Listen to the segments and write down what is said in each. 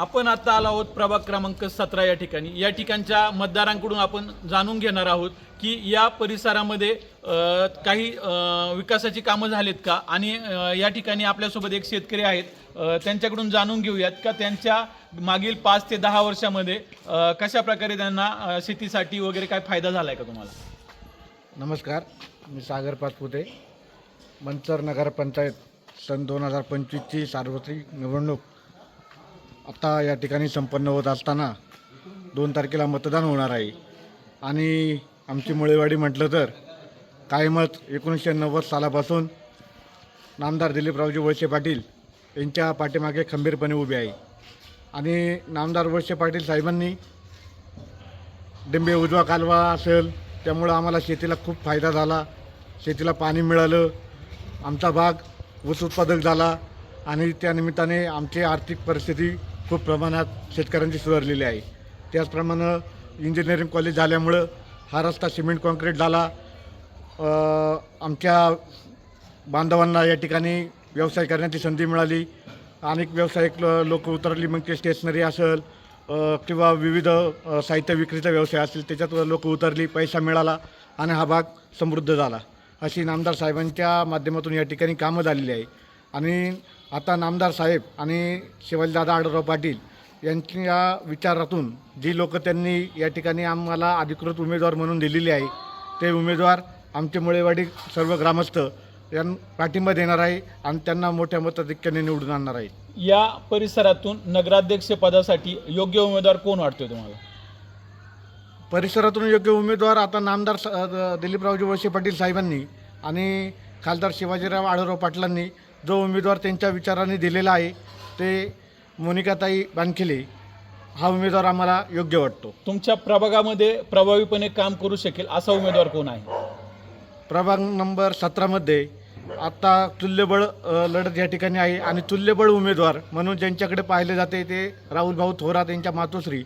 आपण आता आलो आहोत प्रभाग क्रमांक सतरा या ठिकाणी. या ठिकाणच्या मतदारांकडून आपण जाणून घेणार आहोत की या परिसरामध्ये काही विकासाची कामं झालीत का? आणि या ठिकाणी आपल्यासोबत एक शेतकरी आहेत. त्यांच्याकडून जाणून घेऊयात का त्यांच्या मागील पाच ते दहा वर्षामध्ये कशा प्रकारे त्यांना शेतीसाठी वगैरे काय फायदा झाला आहे का तुम्हाला? नमस्कार. मी सागर पाचपुते मंचर नगरपंचायत सन दोन हजार पंचवीसची सार्वत्रिक निवडणूक. आता या ठिकाणी संपन्न होत असताना दोन तारखेला मतदान होणार आहे. आणि आमची मुळेवाडी म्हटलं तर कायमच एकोणीसशे नव्वद सालापासून नामदार दिलीपरावजी वळसे पाटील यांच्या पाठीमागे खंबीरपणे उभे आहे. आणि नामदार वळसे पाटील साहेबांनी डिंबे उजवा कालवा असेल त्यामुळं आम्हाला शेतीला खूप फायदा झाला. शेतीला पाणी मिळालं आमचा भाग ऊस उत्पादक झाला आणि त्या निमित्ताने आमची आर्थिक परिस्थिती खूप प्रमाणात शेतकऱ्यांची सुधारलेली आहे. त्याचप्रमाणे इंजिनिअरिंग कॉलेज झाल्यामुळं हा रस्ता सिमेंट कॉन्क्रीट झाला. आमच्या बांधवांना या ठिकाणी व्यवसाय करण्याची संधी मिळाली. अनेक व्यावसायिक लोक उतरली मग ते स्टेशनरी असेल किंवा विविध साहित्य विक्रीचा व्यवसाय असेल त्याच्यात लोक उतरली पैसा मिळाला आणि हा भाग समृद्ध झाला. अशी नामदार साहेबांच्या माध्यमातून या ठिकाणी कामं झालेली आहे. आणि आता नामदार साहेब आणि शिवाजीदादा आढळराव पाटील यांच्या विचारातून जी लोक त्यांनी या ठिकाणी आम्हाला अधिकृत उमेदवार म्हणून दिलेली आहे ते उमेदवार आमचे मुळेवाडी सर्व ग्रामस्थ यां पाठिंबा देणार आहे आणि त्यांना मोठ्या मताधिक्याने निवडून आणणार आहे. या परिसरातून नगराध्यक्ष पदासाठी योग्य उमेदवार कोण वाटतोय तुम्हाला? परिसरातून योग्य उमेदवार आता नामदार स- दिलीपरावजी वळसे पाटील साहेबांनी आणि खासदार शिवाजीराव आढळराव पाटलांनी जो उमेदवार त्यांच्या विचाराने दिलेला आहे ते मोनिकाताई बानखिले हा उमेदवार आम्हाला योग्य वाटतो. तुमच्या प्रभागामध्ये प्रभावीपणे काम करू शकेल असा उमेदवार कोण आहे? प्रभाग नंबर सतरामध्ये आता तुल्यबळ अ, लढत या ठिकाणी आहे आणि तुल्यबळ उमेदवार म्हणून ज्यांच्याकडे पाहिले जाते ते राहुल भाऊ थोरात यांच्या मातोश्री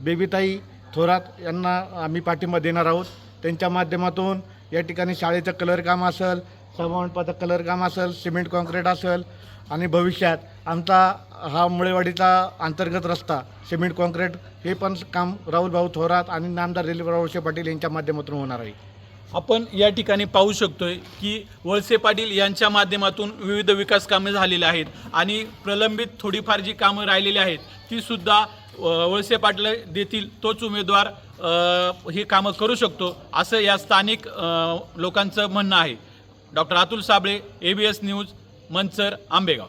बेबीताई थोरात यांना आम्ही पाठिंबा देणार आहोत. त्यांच्या माध्यमातून या ठिकाणी शाळेचं कलर काम असेल सभामंडपाचं कलर काम असेल सिमेंट कॉन्क्रीट असेल आणि भविष्यात आमचा हा मुळेवाडीचा अंतर्गत रस्ता सिमेंट कॉन्क्रीट हे पण काम राहुलभाऊ थोरात आणि नामदार दिलीपराव वळसे पाटील यांच्या माध्यमातून होणार आहे. आपण या ठिकाणी पाहू शकतोय की वळसे पाटील यांच्या माध्यमातून विविध विकास कामे झालेली आहेत आणि प्रलंबित थोडीफार जी कामं राहिलेली आहेत ती सुद्धा वळसे पाटील देतील तोच उमेदवार ही कामं करू शकतो असं या स्थानिक लोकांचं म्हणणं आहे. Doctor Atul Sable A B S news Manchar Ambegaon.